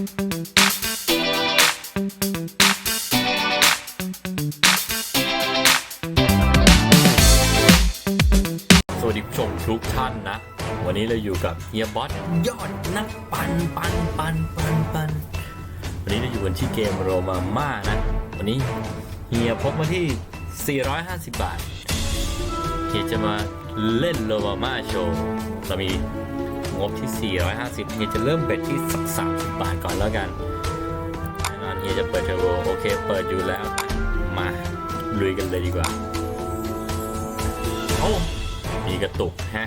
สวัสดีผู้ชมทุกท่านนะ วันนี้เราอยู่กับเฮียบอสยอดนักปันปันปันปันปันวันนี้เราอยู่กันที่เกมโรมาม่านะ วันนี้เฮียพกมาที่ 450 บาทเฮียจะมาเล่นโรมาม่าโชว์เรามี งบที่ 450เฮียจะเริ่มเบ็ดที่สัก30บาทก่อนแล้วกันแน่นอนเฮียจะเปิดเทอร์โบโอเค เปิดอยู่แล้วมาลุยกันเลยดีกว่าโอ้มีกระตุกฮะ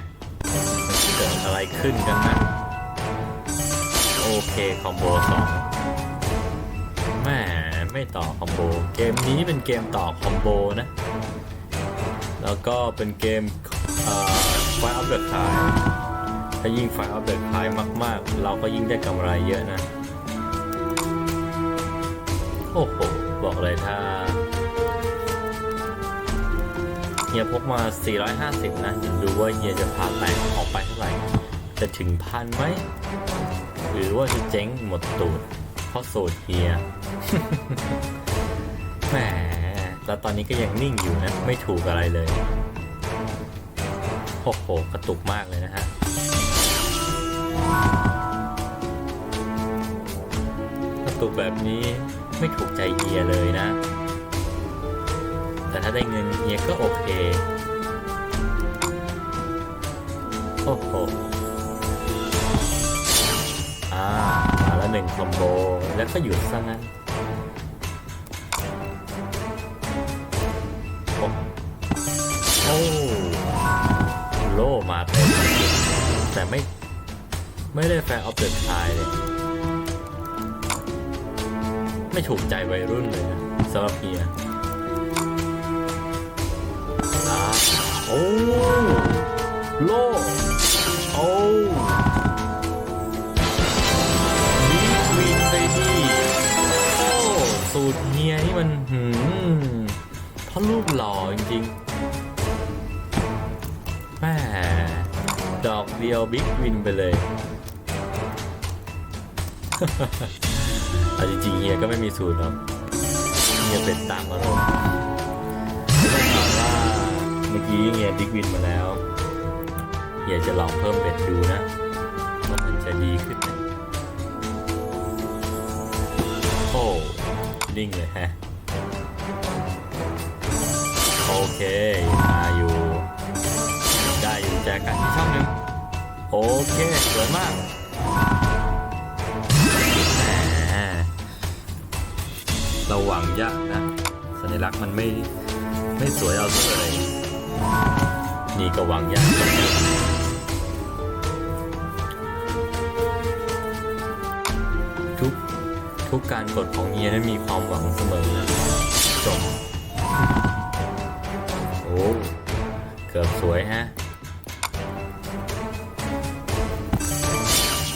เกิดอะไรขึ้นกันนะโอเคคอมโบสองแม่ไม่ต่อคอมโบเกมนี้เป็นเกมต่อคอมโบนะ แล้วก็เป็นเกมไฟอัพเดอะคาย ถ้ายิ่งไฟอัพเดอะคายมาก ๆ เราก็ยิ่งได้กำไรเยอะนะ โอ้โห บอกเลยถ้าเฮียพกมา 450 นะเดี๋ยวดูว่าเฮียจะพาแตกออกไปเท่าไหร่ จะถึงพันไหม หรือว่าจะเจ๊งหมดตูด เพราะสูตรเฮียแหมแล้วตอนนี้ก็ยังนิ่งอยู่นะ ไม่ถูกอะไรเลยโอ้โห กระตุกมากเลยนะฮะ กระตุกแบบนี้ไม่ถูกใจเฮียเลยนะ แต่ถ้าได้เงินเฮียก็โอเค โอ้โห อ่า มาแล้วหนึ่งคอมโบ แล้วก็หยุดซะงั้นโอ้โอ้โลมาเต็มแต่ไม่ ไม่ได้แฟร์ออฟเดอะทายเลย ไม่ถูกใจวัยรุ่นเลยนะสำหรับเฮียโอ้โลโอ้ดีควีนไปดีโอ้สูตรเฮียนี่มันหืมเพราะลูกหล่อจริงๆแม่ดอกเดียวบิ๊กวินไปเลย เอาจริงๆเฮียก็ไม่มีสูตรหรอกเฮียเป็นตามอารมณ์แน่นอนว่าเมื่อกี้เฮียบิ๊กวินมาแล้วเฮียจะลองเพิ่มเบ็ดดูนะว่ามันจะดีขึ้นไหมโอ้นิ่งเลยฮะโอเคมาอยู่ ได้อยู่แจกันอีกช่องหนึ่งโอเคสวยมาก ระวังยากนะ สัญลักษณ์มันไม่ไม่สวยเอาซะเลยนี่ก็วางยากทุกทุกการกดของเฮียนั้นมีความหวังเสมอจบโอ้เกือบสวยฮะ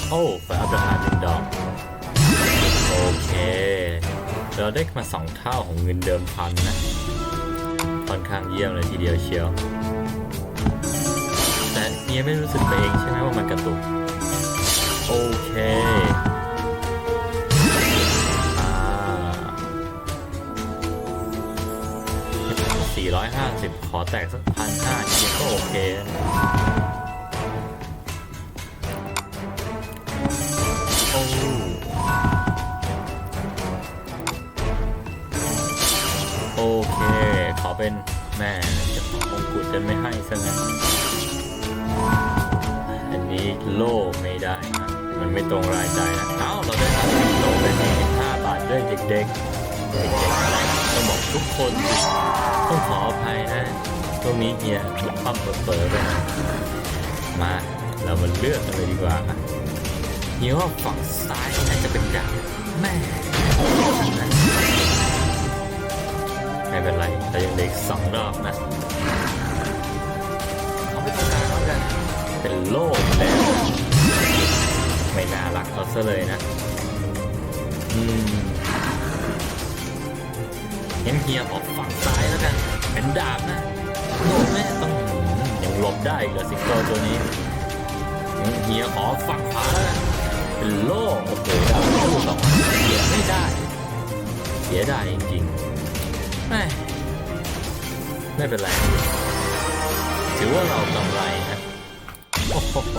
โอ้ไฟอัพราคาหนึ่งดอก โอเค เราได้มาสองเท่าของเงินเดิมพันนะค่อนข้างเยี่ยมเลยทีเดียวเชียว แต่เฮียไม่รู้สึกไปเองใช่ไหมว่ามันกระตุก โอเคอ่า450 ขอแตกสักพันห้าก็โอเค โอเค ขอเป็นแม่จะขอมงกุฎจะไม่ให้ซะงั้นอันนี้โล่ไม่ได้นะมันไม่ตรงรายจ่ายนะเอ้าเราได้ทำโล่เป็น45บาทด้วยเด็กๆเด็กๆต้องบอกทุกคนต้องขออภัยนะช่วงนี้เฮียความเปิดๆไปนะมาเรามาเลือกกันเลยดีกว่าเฮียว่ฝั่งซ้ายน่าจะเป็นดาวแม่ ไม่เป็นไรเรายังเหลืออีกสองรอบนะเอาไปตรงกลางแล้วกันเป็นโล่แล้วไม่น่ารักเขาซะเลยนะอืมงั้นเฮียบอกฝั่งซ้ายแล้วกัน เป็นดาบนะโดนไหมต้องหืมยังหลบได้อีกเหรอสิงโตตัวนี้งั้นเฮียขอฝั่งขวาแล้วกันเป็นโล่โอ้โหดาวคู่สองเสียไม่ได้ เสียดายจริงๆ ไม่ไม่เป็นไร ถือว่าเรากำไรนะโอ้โห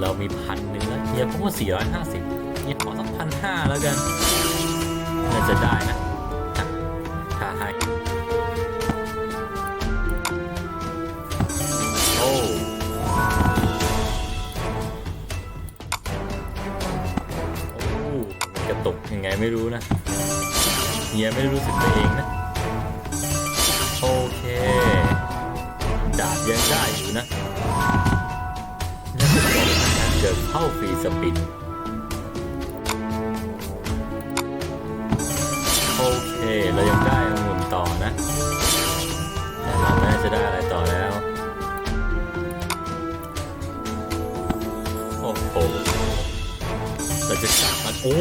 เรามีพันหนึ่งแล้วเฮียพูดว่าสี่ร้อยห้าสิบเฮียขอสักพันห้าแล้วกันน่าจะได้นะถ้าให้โอ้โอ้กระตุกยังไงไม่รู้นะ เฮียไม่ได้รู้สึกตัวเองนะ โอเค ดาบยังได้อยู่นะแล้วก็จบนะเจอเข้าฟรีสปินโอเค เรายังได้องุ่นต่อนะแต่เราไม่น่าจะได้อะไรต่อแล้ว โอ้โห เราจะกลับมาโอ้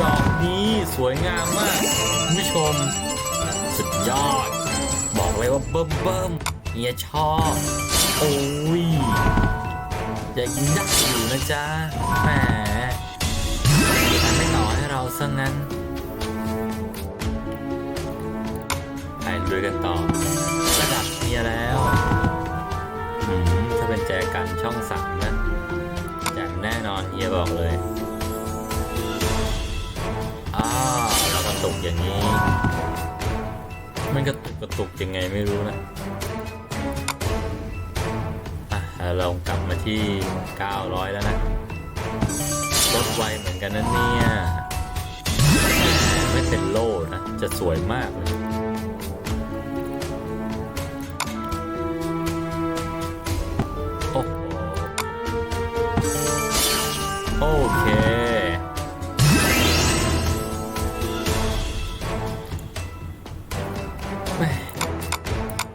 ดอกนี้สวยงามมากคุณผู้ชม สุดยอด บอกเลยว่าเบิ่มเบิ่มเฮียชอบ โอ้ยยังยักอยู่นะจ๊ะแหมไม่ต่อให้เราซะงั้นไปลุยกันต่อ ระดับเฮียแล้วถ้าเป็นแจกันช่องสามนะแจกแน่นอนเฮียบอกเลย ตุกอย่างนี้ มันกระตุกกระตุกยังไงไม่รู้นะอะเรากลับมาที่ 900 แล้วนะลดไวเหมือนกันนะเนี่ยไม่เป็นโล่นะ จะสวยมากเลยโอ้โอเค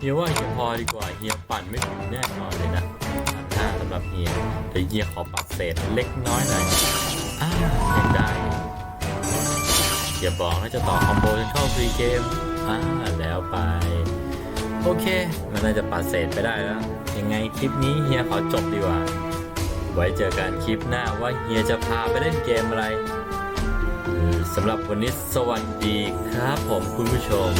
ฮียว่าเฮียพอดีกว่าเฮียปั่นไม่ถึงแน่นอนเลยนะพันห้าสำหรับเฮียเดี๋ยวเฮียขอปรับเศษเล็กน้อยหน่อยอ่ายังได้อย่าบอกนะจะต่อคอมโบจนเข้าฟรีเกมอ่าแล้วไป โอเค มันน่าจะปัดเศษไปได้แล้ว ยังไงคลิปนี้เฮียขอจบดีกว่า ไว้เจอกันคลิปหน้าว่าเฮียจะพาไปเล่นเกมอะไรสำหรับวันนี้สวัสดีครับผมคุณผู้ชม